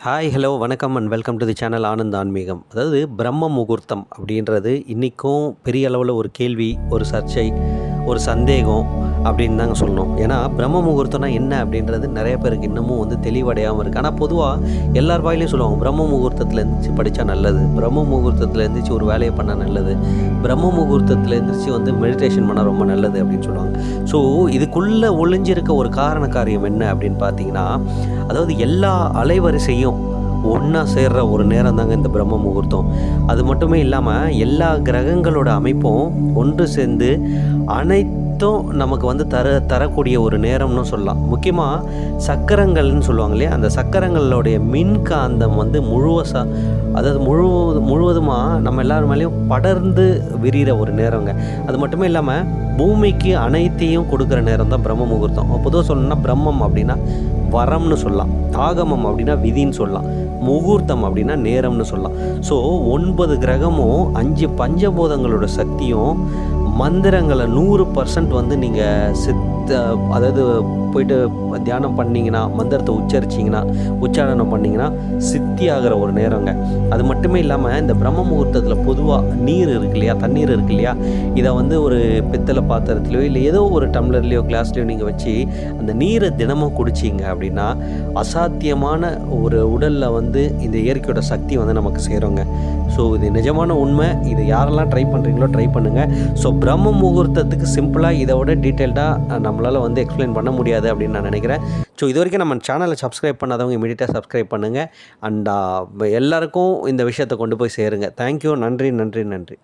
Hi hello வணக்கம் and welcome to the channel Anand ஆன்மீகம் அதாவது பிரம்ம முகூர்த்தம் அப்படின்றது இன்றைக்கும் பெரிய அளவில் ஒரு கேள்வி ஒரு சர்ச்சை ஒரு சந்தேகம் அப்படின்னு தாங்க சொல்லணும். ஏன்னா பிரம்ம முகூர்த்தம்னா என்ன அப்படின்றது நிறைய பேருக்கு இன்னமும் வந்து தெளிவடையாமல் இருக்குது ஆனால் பொதுவாக எல்லார் வாயிலையும் சொல்லுவாங்க பிரம்ம முகூர்த்தத்தில் எழுந்திரிச்சு படித்தா நல்லது. பிரம்ம முகூர்த்தத்தில் எழுந்திரிச்சு ஒரு வேலையை பண்ணால் நல்லது. பிரம்ம முகூர்த்தத்தில் எழுந்திரிச்சு வந்து மெடிடேஷன் பண்ணால் ரொம்ப நல்லது அப்படின்னு சொல்லுவாங்க. ஸோ இதுக்குள்ளே ஒளிஞ்சிருக்க ஒரு காரண காரியம் என்ன அப்படின்னு பார்த்தீங்கன்னா அதாவது எல்லா அலைவரிசையும் ஒன்றா சேர்ற ஒரு நேரம் தாங்க இந்த பிரம்ம முகூர்த்தம். அது மட்டுமே இல்லாமல் எல்லா கிரகங்களோட அமைப்பும் ஒன்று சேர்ந்து அனைத்தும் நமக்கு வந்து தர தரக்கூடிய ஒரு நேரம்னு சொல்லலாம். முக்கியமாக சக்கரங்கள்னு சொல்லுவாங்க இல்லையா? அந்த சக்கரங்களுடைய மின்காந்தம் வந்து முழுவசா அதாவது முழு முழுவதுமாக நம்ம எல்லார் மேலேயும் படர்ந்து விரிகிற ஒரு நேரங்க. அது மட்டுமே இல்லாமல் பூமிக்கு அனைத்தையும் கொடுக்குற நேரம் தான் பிரம்ம முகூர்த்தம். பொதுவாக சொல்லணும்னா பிரம்மம் அப்படின்னா வரம்னு சொல்லலாம். ஆகமம் அப்படின்னா விதின்னு சொல்லலாம். முகூர்த்தம் அப்படின்னா நேரம்னு சொல்லலாம். ஸோ ஒன்பது கிரகமும் அஞ்சு பஞ்சபூதங்களோட சக்தியும் மந்திரங்களை நூறு பர்சன்ட் வந்து நீங்கள் சித்த அதாவது போயிட்டு தியானம் பண்ணிங்கன்னா மந்திரத்தை உச்சரிச்சிங்கன்னா உச்சாரணம் பண்ணிங்கன்னா சித்தி ஆகிற ஒரு நேரங்க. அது மட்டுமே இல்லாமல் இந்த பிரம்ம முகூர்த்தத்தில் பொதுவாக நீர் இருக்கு இல்லையா? தண்ணீர் இருக்கு இல்லையா? இதை வந்து ஒரு பித்தளை பாத்திரத்துலையோ இல்லை ஏதோ ஒரு டம்ளர்லேயோ கிளாஸ்லையோ நீங்கள் வச்சு அந்த நீரை தினமும் குடிச்சிங்க அப்படின்னா அசாத்தியமான ஒரு உடலில் வந்து இந்த இயற்கையோட சக்தி வந்து நமக்கு சேருங்க. ஸோ இது நிஜமான உண்மை. இது யாரெல்லாம் ட்ரை பண்ணுறீங்களோ ட்ரை பண்ணுங்கள் ஸோ பிரம்ம முகூர்த்தத்துக்கு சிம்பிளாக இதை விட டீட்டெயில்டாக நம்மளால் வந்து எக்ஸ்பிளைன் பண்ண முடியாது அப்படின்னு நான் நினைக்கிறேன். ஸோ இது வரைக்கும் நம்ம சேனலை சப்ஸ்கிரைப் பண்ணாதவங்க இமீடியட்டாக சப்ஸ்கிரைப் பண்ணுங்கள் அண்ட் எல்லாருக்கும் இந்த விஷயத்தை கொண்டு போய் சேருங்க. தேங்க்யூ நன்றி நன்றி நன்றி.